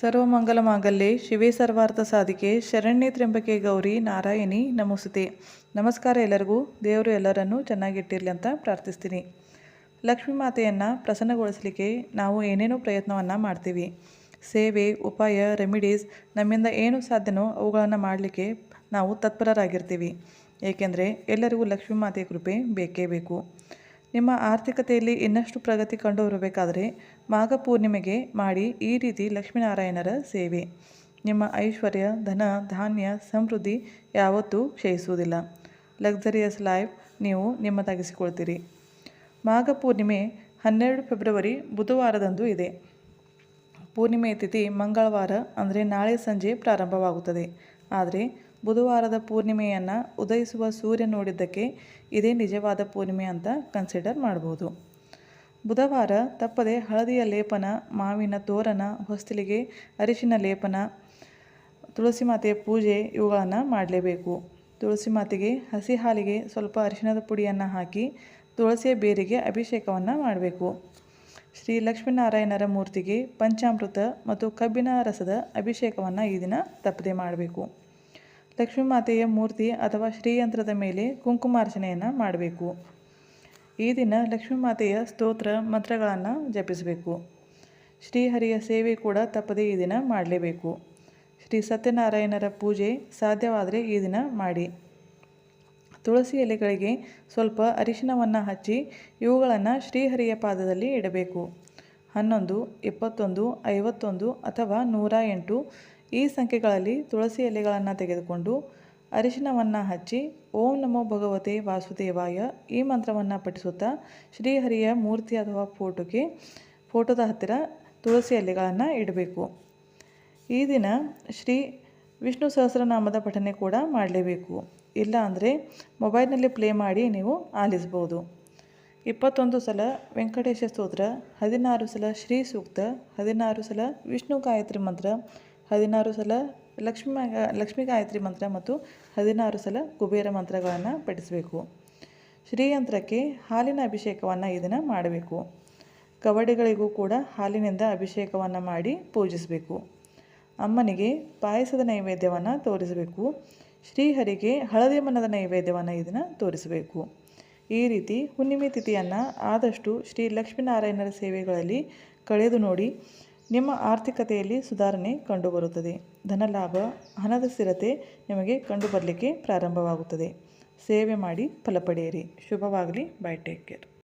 ಸರ್ವಮಂಗಲ ಮಾಂಗಲ್ಯೆ ಶಿವೇ ಸರ್ವಾರ್ಥ ಸಾಧಿಕೆ ಶರಣ್ಯ ತ್ರ್ಯಂಬಕೆ ಗೌರಿ ನಾರಾಯಣಿ ನಮಸ್ತೆ. ನಮಸ್ಕಾರ ಎಲ್ಲರಿಗೂ. ದೇವರು ಎಲ್ಲರನ್ನೂ ಚೆನ್ನಾಗಿಟ್ಟಿರಲಿ ಅಂತ ಪ್ರಾರ್ಥಿಸ್ತೀನಿ. ಲಕ್ಷ್ಮೀ ಮಾತೆಯನ್ನು ಪ್ರಸನ್ನಗೊಳಿಸಲಿಕ್ಕೆ ನಾವು ಏನೇನೋ ಪ್ರಯತ್ನವನ್ನು ಮಾಡ್ತೀವಿ. ಸೇವೆ, ಉಪಾಯ, ರೆಮಿಡೀಸ್ ನಮ್ಮಿಂದ ಏನು ಸಾಧ್ಯನೋ ಅವುಗಳನ್ನು ಮಾಡಲಿಕ್ಕೆ ನಾವು ತತ್ಪರರಾಗಿರ್ತೀವಿ. ಏಕೆಂದರೆ ಎಲ್ಲರಿಗೂ ಲಕ್ಷ್ಮೀ ಮಾತೆಯ ಕೃಪೆ ಬೇಕೇ ಬೇಕು. ನಿಮ್ಮ ಆರ್ಥಿಕತೆಯಲ್ಲಿ ಇನ್ನಷ್ಟು ಪ್ರಗತಿ ಕಂಡು ಬರಬೇಕಾದರೆ ಮಾಘ ಪೂರ್ಣಿಮೆಗೆ ಮಾಡಿ ಈ ರೀತಿ ಲಕ್ಷ್ಮೀನಾರಾಯಣರ ಸೇವೆ. ನಿಮ್ಮ ಐಶ್ವರ್ಯ, ಧನ, ಧಾನ್ಯ, ಸಮೃದ್ಧಿ ಯಾವತ್ತೂ ಕ್ಷಯಿಸುವುದಿಲ್ಲ. ಲಕ್ಸರಿಯಸ್ ಲೈಫ್ ನೀವು ನಿಮ್ಮದಾಗಿಸಿಕೊಳ್ತೀರಿ. ಮಾಘ ಪೂರ್ಣಿಮೆ ಹನ್ನೆರಡು ಫೆಬ್ರವರಿ ಬುಧವಾರದಂದು ಇದೆ. ಪೂರ್ಣಿಮೆ ತಿಥಿ ಮಂಗಳವಾರ ಅಂದರೆ ನಾಳೆ ಸಂಜೆ ಪ್ರಾರಂಭವಾಗುತ್ತದೆ. ಆದರೆ ಬುಧವಾರದ ಪೂರ್ಣಿಮೆಯನ್ನು ಉದಯಿಸುವ ಸೂರ್ಯ ನೋಡಿದ್ದಕ್ಕೆ ಇದೇ ನಿಜವಾದ ಪೂರ್ಣಿಮೆ ಅಂತ ಕನ್ಸಿಡರ್ ಮಾಡ್ಬೋದು. ಬುಧವಾರ ತಪ್ಪದೆ ಹಳದಿಯ ಲೇಪನ, ಮಾವಿನ ತೋರಣ ಹೊಸ್ತಿಲಿಗೆ ಅರಿಶಿನ ಲೇಪನ, ತುಳಸಿ ಮಾತೆಯ ಪೂಜೆ ಇವುಗಳನ್ನು ಮಾಡಲೇಬೇಕು. ತುಳಸಿ ಮಾತೆಗೆ ಹಸಿ ಹಾಲಿಗೆ ಸ್ವಲ್ಪ ಅರಿಶಿಣದ ಪುಡಿಯನ್ನು ಹಾಕಿ ತುಳಸಿಯ ಬೇರಿಗೆ ಅಭಿಷೇಕವನ್ನು ಮಾಡಬೇಕು. ಶ್ರೀ ಲಕ್ಷ್ಮೀನಾರಾಯಣರ ಮೂರ್ತಿಗೆ ಪಂಚಾಮೃತ ಮತ್ತು ಕಬ್ಬಿನ ರಸದ ಅಭಿಷೇಕವನ್ನು ಈ ದಿನ ತಪ್ಪದೆ ಮಾಡಬೇಕು. ಲಕ್ಷ್ಮೀ ಮಾತೆಯ ಮೂರ್ತಿ ಅಥವಾ ಶ್ರೀಯಂತ್ರದ ಮೇಲೆ ಕುಂಕುಮಾರ್ಚನೆಯನ್ನು ಮಾಡಬೇಕು. ಈ ದಿನ ಲಕ್ಷ್ಮೀ ಮಾತೆಯ ಸ್ತೋತ್ರ ಮಂತ್ರಗಳನ್ನು ಜಪಿಸಬೇಕು. ಶ್ರೀಹರಿಯ ಸೇವೆ ಕೂಡ ತಪ್ಪದೇ ಈ ದಿನ ಮಾಡಲೇಬೇಕು. ಶ್ರೀ ಸತ್ಯನಾರಾಯಣರ ಪೂಜೆ ಸಾಧ್ಯವಾದರೆ ಈ ದಿನ ಮಾಡಿ. ತುಳಸಿ ಎಲೆಗಳಿಗೆ ಸ್ವಲ್ಪ ಅರಿಶಿನವನ್ನು ಹಚ್ಚಿ ಇವುಗಳನ್ನು ಶ್ರೀಹರಿಯ ಪಾದದಲ್ಲಿ ಇಡಬೇಕು. ಹನ್ನೊಂದು ಇಪ್ಪತ್ತೊಂದು ಐವತ್ತೊಂದು ಅಥವಾ ನೂರ ಎಂಟು ಈ ಸಂಖ್ಯೆಗಳಲ್ಲಿ ತುಳಸಿ ಎಲೆಗಳನ್ನು ತೆಗೆದುಕೊಂಡು ಅರಿಶಿನವನ್ನು ಹಚ್ಚಿ ಓಂ ನಮೋ ಭಗವತೆ ವಾಸುದೇವಾಯ ಈ ಮಂತ್ರವನ್ನು ಪಠಿಸುತ್ತಾ ಶ್ರೀಹರಿಯ ಮೂರ್ತಿ ಅಥವಾ ಫೋಟೋಗೆ, ಫೋಟೋದ ಹತ್ತಿರ ತುಳಸಿ ಎಲೆಗಳನ್ನು ಇಡಬೇಕು. ಈ ದಿನ ಶ್ರೀ ವಿಷ್ಣು ಸಹಸ್ರನಾಮದ ಪಠನೆ ಕೂಡ ಮಾಡಲೇಬೇಕು. ಇಲ್ಲ ಅಂದರೆ ಮೊಬೈಲ್ನಲ್ಲಿ ಪ್ಲೇ ಮಾಡಿ ನೀವು ಆಲಿಸ್ಬೋದು. ಇಪ್ಪತ್ತೊಂದು ಸಲ ವೆಂಕಟೇಶ ಸ್ತೋತ್ರ, ಹದಿನಾರು ಸಲ ಶ್ರೀ ಸೂಕ್ತ, ಹದಿನಾರು ಸಲ ವಿಷ್ಣು ಗಾಯತ್ರಿ ಮಂತ್ರ ಹದಿನಾರು ಸಲ ಲಕ್ಷ್ಮೀ ಲಕ್ಷ್ಮೀ ಗಾಯತ್ರಿ ಮಂತ್ರ ಮತ್ತು ಹದಿನಾರು ಸಲ ಕುಬೇರ ಮಂತ್ರಗಳನ್ನು ಪಠಿಸಬೇಕು. ಶ್ರೀಯಂತ್ರಕ್ಕೆ ಹಾಲಿನ ಅಭಿಷೇಕವನ್ನು ಈ ದಿನ ಮಾಡಬೇಕು. ಕವಡೆಗಳಿಗೂ ಕೂಡ ಹಾಲಿನಿಂದ ಅಭಿಷೇಕವನ್ನು ಮಾಡಿ ಪೂಜಿಸಬೇಕು. ಅಮ್ಮನಿಗೆ ಪಾಯಸದ ನೈವೇದ್ಯವನ್ನು ತೋರಿಸಬೇಕು. ಶ್ರೀಹರಿಗೆ ಹಳದಿ ಮನದ ನೈವೇದ್ಯವನ್ನು ಇದನ್ನು ತೋರಿಸಬೇಕು. ಈ ರೀತಿ ಹುಣ್ಣಿಮೆ ತಿಥಿಯನ್ನು ಆದಷ್ಟು ಶ್ರೀ ಲಕ್ಷ್ಮೀನಾರಾಯಣರ ಸೇವೆಗಳಲ್ಲಿ ಕಳೆದು ನೋಡಿ ನಿಮ್ಮ ಆರ್ಥಿಕತೆಯಲ್ಲಿ ಸುಧಾರಣೆ ಕಂಡುಬರುತ್ತದೆ. ಧನಲಾಭ, ಹಣದ ಸ್ಥಿರತೆ ನಿಮಗೆ ಕಂಡುಬರಲಿಕ್ಕೆ ಪ್ರಾರಂಭವಾಗುತ್ತದೆ. ಸೇವೆ ಮಾಡಿ ಫಲ ಪಡೆಯಿರಿ. ಶುಭವಾಗಲಿ. Bye take care.